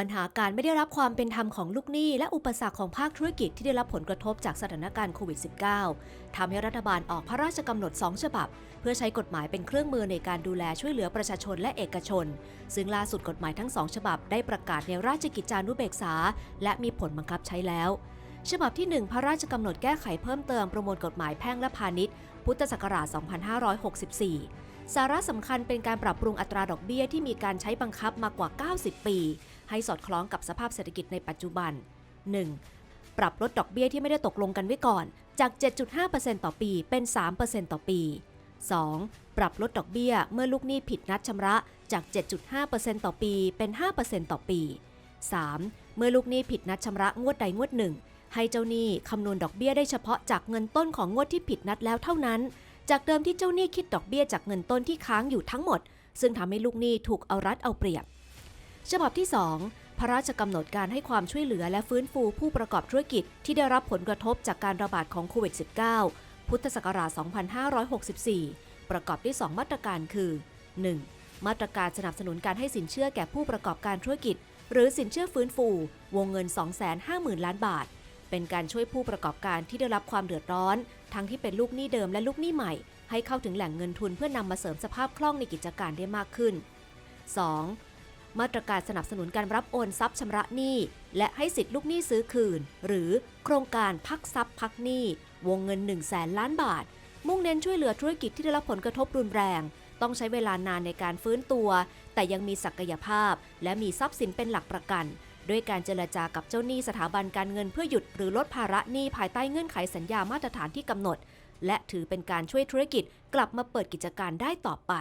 ปัญหาการไม่ได้รับความเป็นธรรมของลูกหนี้ และอุปสรรคของภาคธุรกิจที่ได้รับผลกระทบจากสถานการณ์โควิด -19 ทำให้รัฐบาลออกพระราชกำหนด 2 ฉบับ เพื่อใช้กฎหมายเป็นเครื่องมือในการดูแลช่วยเหลือประชาชนและเอกชน ซึ่งล่าสุดกฎหมายทั้ง 2 ฉบับได้ประกาศในราชกิจจานุเบกษา และมีผลบังคับใช้แล้วฉบับที่ 1 พระราชกำหนดแก้ไขเพิ่มเติมประมวลกฎหมายแพ่งและพาณิชย์ พุทธศักราช 2564 สาระสำคัญเป็นการปรับปรุงอัตราดอกเบี้ยที่มีการใช้บังคับมากว่า 90 ปี ให้สอดคล้องกับสภาพเศรษฐกิจในปัจจุบัน 1. ปรับลดดอกเบี้ยที่ไม่ได้ตกลงกันไว้ก่อน จาก 7.5%ต่อปีเป็น 3%ต่อปี 2. ปรับลดดอกเบี้ยเมื่อลูกหนี้ผิดนัดชำระจาก 7.5%ต่อปีเป็น 5%ต่อปี 3. เมื่อลูกหนี้ผิดนัดชำระงวดใดงวดหนึ่งให้เจ้าหนี้คำนวณดอกเบี้ยได้เฉพาะจากเงินต้นของงวดที่ผิดนัดแล้วเท่านั้น จากเดิมที่เจ้าหนี้คิดดอกเบี้ยจากเงินต้นที่ค้างอยู่ทั้งหมด ซึ่งทำให้ลูกหนี้ถูกเอารัดเอาเปรียบ ฉบับที่ 2 พระราชกำหนดการให้ความช่วยเหลือและฟื้นฟูผู้ประกอบธุรกิจที่ได้รับผลกระทบจากการระบาดของโควิด -19 พุทธศักราช 2564 ประกอบด้วย 2 มาตรการคือ 1. มาตรการสนับสนุนการให้สินเชื่อแก่ผู้ประกอบการธุรกิจ หรือสินเชื่อฟื้นฟู วงเงิน 250,000 ล้านบาท เป็นการช่วยผู้ประกอบการที่ได้รับความเดือดร้อน ทั้งที่เป็นลูกหนี้เดิมและลูกหนี้ใหม่ ให้เข้าถึงแหล่งเงินทุนเพื่อนำมาเสริมสภาพคล่องในกิจการได้มากขึ้น 2. มาตรการสนับสนุนการรับโอนทรัพย์ชำระหนี้ และให้สิทธิลูกหนี้ซื้อคืน หรือโครงการพักทรัพย์พักหนี้ วงเงิน 1 0 0 0 0แสนล้านบาท มุ่งเน้นช่วยเหลือธุรกิจที่ได้รับผลกระทบรุนแรง ต้องใช้เวลานานในการฟื้นตัว แต่ยังมีศักยภาพ และมีทรัพย์สินเป็นหลักประกัน ด้วยการเจรจากับเจ้าหนี้สถาบันการเงินเพื่อหยุดหรือลดภาระหนี้ภายใต้เงื่อนไขสัญญามาตรฐานที่กำหนด และถือเป็นการช่วยธุรกิจกลับมาเปิดกิจการได้ต่อไป